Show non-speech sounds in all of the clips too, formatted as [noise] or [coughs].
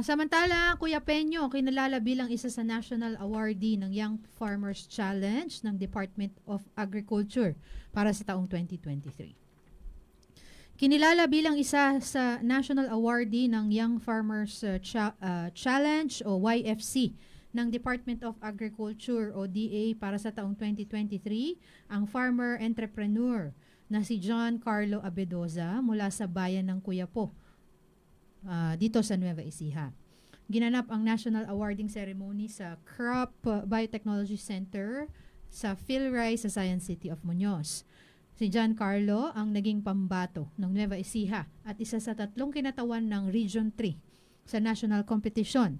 Ah, samantala, Kuya Peño, kinalala bilang isa sa national awardee ng Young Farmers Challenge ng Department of Agriculture para sa taong 2023. Kinilala bilang isa sa national awardee ng Young Farmers uh, Cha- uh, Challenge o YFC ng Department of Agriculture o DA para sa taong 2023 ang farmer entrepreneur na si John Carlo Abedoza mula sa bayan ng Cuyapo ah, dito sa Nueva Ecija. Ginanap ang national awarding ceremony sa Crop uh, Biotechnology Center sa PhilRai sa Science City of Muñoz. Si John Carlo ang naging pambato ng Nueva Ecija at isa sa tatlong kinatawan ng Region 3 sa national competition.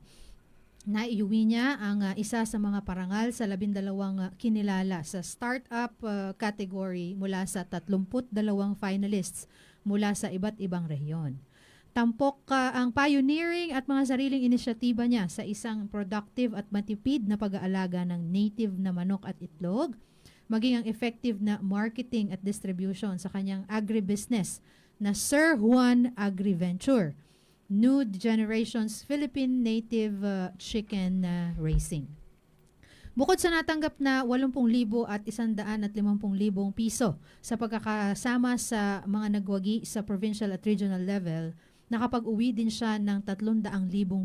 Naiuwi niya ang uh, isa sa mga parangal sa labindalawang uh, kinilala sa startup uh, category mula sa 32 finalists mula sa iba't ibang rehiyon. Tampok uh, ang pioneering at mga sariling inisyatiba niya sa isang productive at matipid na pag-aalaga ng native na manok at itlog, maging ang effective na marketing at distribution sa kanyang agribusiness na Sir Juan Agriventure, New Generation's Philippine Native uh, Chicken uh, Racing. Bukod sa natanggap na 80,000 at 150,000 piso sa pagkakasama sa mga nagwagi sa provincial at regional level, nakapag-uwi din siya ng 300,000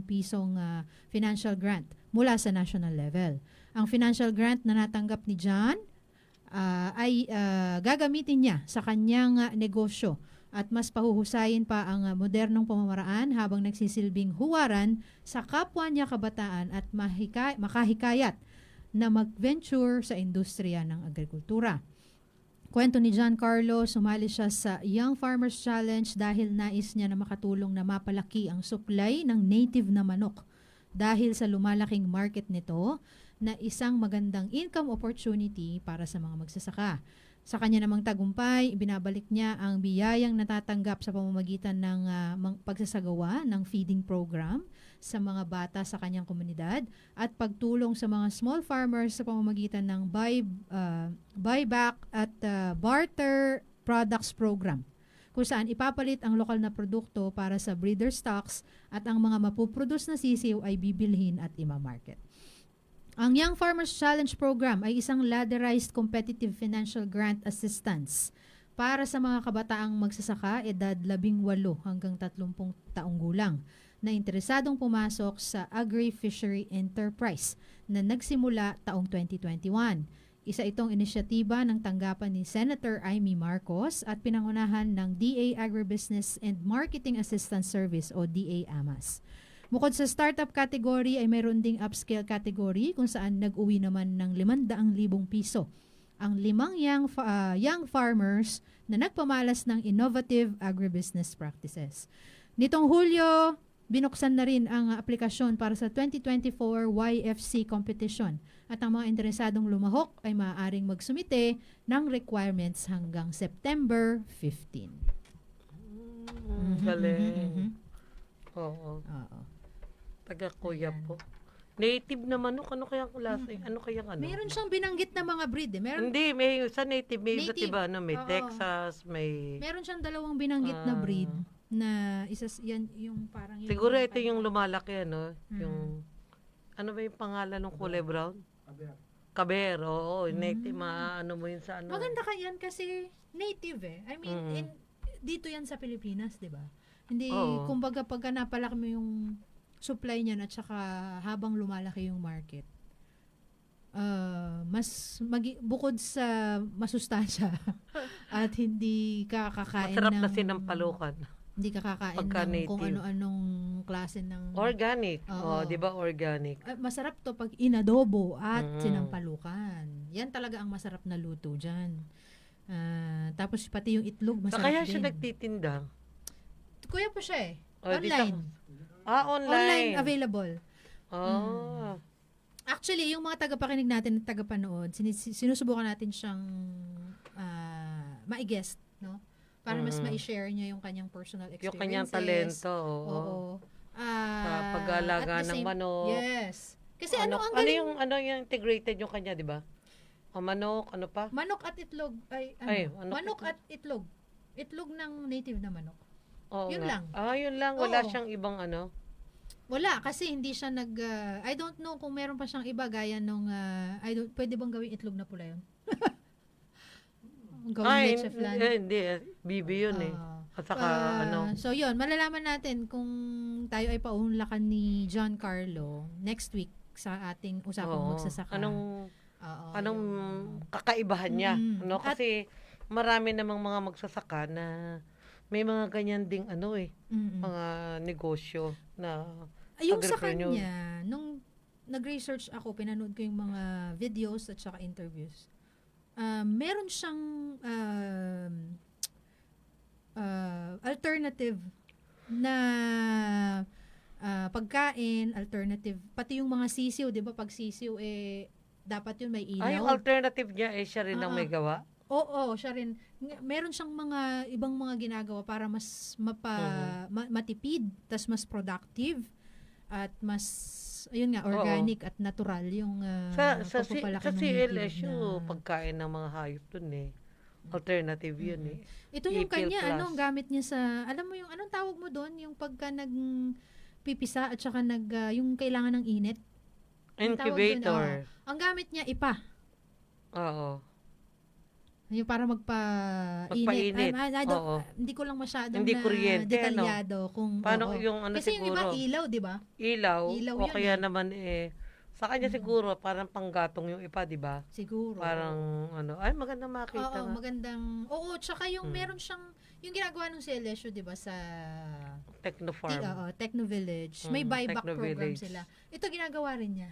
pisong ah, financial grant mula sa national level. Ang financial grant na natanggap ni John ah, ay ah, gagamitin niya sa kanyang ah, negosyo at mas pahuhusayin pa ang modernong pamamaraan habang nagsisilbing huwaran sa kapwa niya kabataan at mahika- makahikayat na mag-venture sa industriya ng agrikultura. Kwento ni John Carlo, sumali siya sa Young Farmers Challenge dahil nais niya na makatulong na mapalaki ang supply ng native na manok. Dahil sa lumalaking market nito na isang magandang income opportunity para sa mga magsasaka. Sa kanya namang tagumpay, binabalik niya ang biyayang natatanggap sa pamamagitan ng mang- pagsasagawa ng feeding program sa mga bata sa kanyang komunidad at pagtulong sa mga small farmers sa pamamagitan ng buy, ah, buyback at ah, barter products program kung saan ipapalit ang lokal na produkto para sa breeder stocks at ang mga mapuproduce na sisiw ay bibilhin at imamarket. Ang Young Farmers Challenge Program ay isang ladderized competitive financial grant assistance para sa mga kabataang magsasaka edad 18 hanggang 30 taong gulang na interesadong pumasok sa agri-fishery enterprise na nagsimula taong 2021. Isa itong inisyatiba ng tanggapan ni Senator Amy Marcos at pinangunahan ng DA Agribusiness and Marketing Assistance Service o DA-AMAS. Bukod sa startup category ay mayroon ding upscale category kung saan nag-uwi naman ng 500,000 piso ang limang young, fa- ah, young farmers na nagpamalas ng innovative agribusiness practices. Nitong Hulyo, binuksan na rin ang aplikasyon para sa 2024 YFC competition at ang mga interesadong lumahok ay maaaring magsumite ng requirements hanggang September 15. Mm, galing. Mhm. Oo. Oo. Taga kuya Ayan. po. Native na manok, ano kayang klase? Ano kayang ano? Meron siyang binanggit na mga breed eh. Meron, Hindi, may sa native, may iba't Native. iba, ano, may Oo. Texas, may... meron siyang dalawang binanggit na Ah. breed na isa yan yung parang yun Siguro ito yung lumalaki, ano, Mm. yung... Ano ba yung pangalan ng kulay brown? Kaber, oo, native, Mm. maano mo yun sa ano. Maganda ka yan kasi native eh. I mean, Mm. in, dito yan sa Pilipinas, di ba? Hindi, Oo. kumbaga pagka napalaki mo yung supply niyan at saka habang lumalaki yung market, uh, mas magi- bukod sa masustansya [laughs] at hindi ka kakain Masarap ng na sinampalukan. hindi ka kakain Pagka ng kung native. ano-anong klase ng Organic. Oo. Oh, di ba organic? Ah, masarap to pag inadobo at Mm. sinampalukan. Yan talaga ang masarap na luto dyan. Ah, tapos pati yung itlog Sa masarap kaya din. siya nagtitinda. Kuya po siya eh. Oh, Online. sa- Ah, Online online. available. Oh. Actually, yung mga tagapakinig natin at tagapanood, sinis- sinusubukan natin siyang ah, ma-guest, no? Para mas Mm. ma-share niya yung kanyang personal experiences. Yung kanyang talento. Oo. Oo. Ah, Sa pag-aalaga at the ng manok. Yes. Kasi ano, ang ano galing, yung ano yung integrated yung kanya, di ba? O manok, ano pa? manok at itlog, ay, ano, Ay, manok, manok itlog. at itlog. Itlog ng native na manok. Oo Yun nga. lang. Ah, yun lang. Wala Oo. siyang ibang ano. Wala, kasi hindi siya nag... ah, I don't know kung meron pa siyang iba gaya nung... ah, I don't, pwede bang gawing itlog na pula yun? [laughs] gawing Ay, leche flan. eh, hindi. eh. Bibi yun eh. Ah. At saka, Ah, ano, So yun, malalaman natin kung tayo ay paunlakan ni John Carlo next week sa ating usapang oo. magsasaka. anong, Oo, anong yung- kakaibahan niya. Mm. No? At- Kasi, marami namang mga magsasaka na may mga ganyan ding ano eh, Mm-mm. mga negosyo na Ay, yung sa agripreneur. kanya, nung nag-research ako, pinanood ko yung mga videos at saka interviews. Um, meron siyang um, uh, alternative na ah, pagkain, alternative, pati yung mga sisiw, di ba? Pag sisiw, eh, dapat yun may ilaw. Ay, yung alternative niya eh, siya rin ang Ah, may gawa. Oo, siya rin. Meron siyang mga ibang mga ginagawa para mas mapa, Mhm. ma- matipid, tas mas productive at mas ayun nga organic at natural yung uh, Sa, sa, si, sa CLSU, na- pagkain ng mga hayop dun eh. Alternative yun eh. Ito yung Ipil kanya, Plus. ano, ang gamit niya sa, alam mo yung, anong tawag mo doon? Yung pagka nag pipisa at saka nag, ah, yung kailangan ng init. Tawag dun, Incubator. Ang gamit niya, ipa. Oo. Yung para magpa-init. Magpainit. I, I don't- Oo. hindi ko lang masyadong Hindi na kuryente, detalyado kung Paano oo. yung ano Kasi yung siguro? iba ilaw, di ba? ilaw, Ilaw o yun kaya eh. naman eh, sa kanya siguro, parang panggatong yung ipa, di ba? Siguro. Parang, ano, ay, maganda makita Oo, magandang, oo, tsaka yung Mm. meron siyang, yung ginagawa ng CLSU, di ba, sa Technofarm. T- oo, Techno Village. May Mm, buyback Techno program Village. sila. Ito ginagawa rin niya.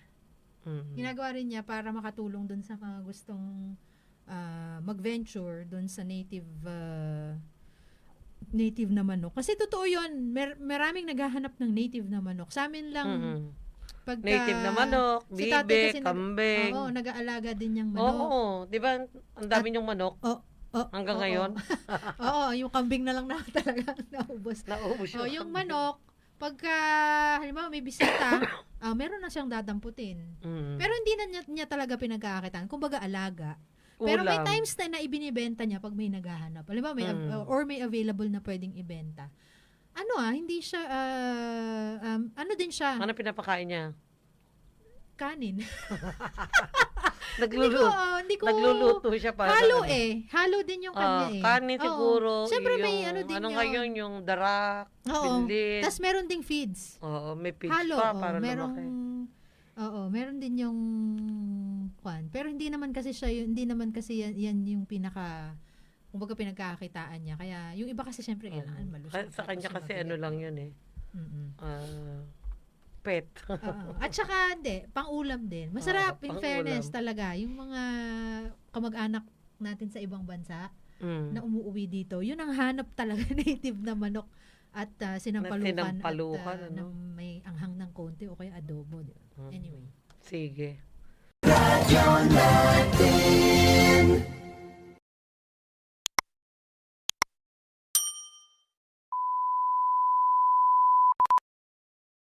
Mm. Ginagawa rin niya para makatulong dun sa mga gustong ah, mag-venture dun sa native ah, native na manok. Kasi totoo yun, mer- maraming naghahanap ng native na manok. Sa amin lang, Mm-mm. pagka... Native na manok, si bibe, kambing. Oo, nag-aalaga din Oo, manok. di ba? Ang dami niyong manok Oh, hanggang oo. ngayon. [laughs] Oo, yung kambing na lang na [laughs] talaga naubos. Naubos Oh, yung manok, pagka, halimbawa may bisita, [coughs] ah, meron na siyang dadamputin. Mm. Pero hindi na niya, niya talaga pinagkakakitaan. Kumbaga alaga. Pero may times na, na ibinibenta niya pag may naghahanap. Alam may av- Mm. or may available na pwedeng ibenta. Ano ah, hindi siya, ah, um, ano din siya, Ano pinapakain niya? kanin. [laughs] hindi ko, Nagluluto. ah, hindi ko, Nagluluto siya para halo ano. eh. Halo din yung kanya Ah, eh. kanin Oo. siguro. Siyempre yung, may ano din yun. ngayon, yung darak, Oo. pinlit. Tapos meron ding feeds. Oo, may pitch Halo, pa para merong lumaki. Oo, meron din yung kwan. Pero hindi naman kasi siya yun, hindi naman kasi yan, yan yung pinaka kumbaga pinagkakakitaan niya. Kaya yung iba kasi syempre kailangan Oo. malusog. Sa kanya kasi ano lang yun eh. Mm-mm. ah, pet. Oo. [laughs] At saka hindi, pang-ulam din. Masarap Oo, in fairness talaga. Yung mga kamag-anak natin sa ibang bansa Mm. na umuwi dito, yun ang hanap talaga [laughs] native na manok at ah, sinampalukan, sinampalukan, at ah, ano? ng may anghang ng konti o kaya adobo. Mm. Anyway. Sige. you're not thin.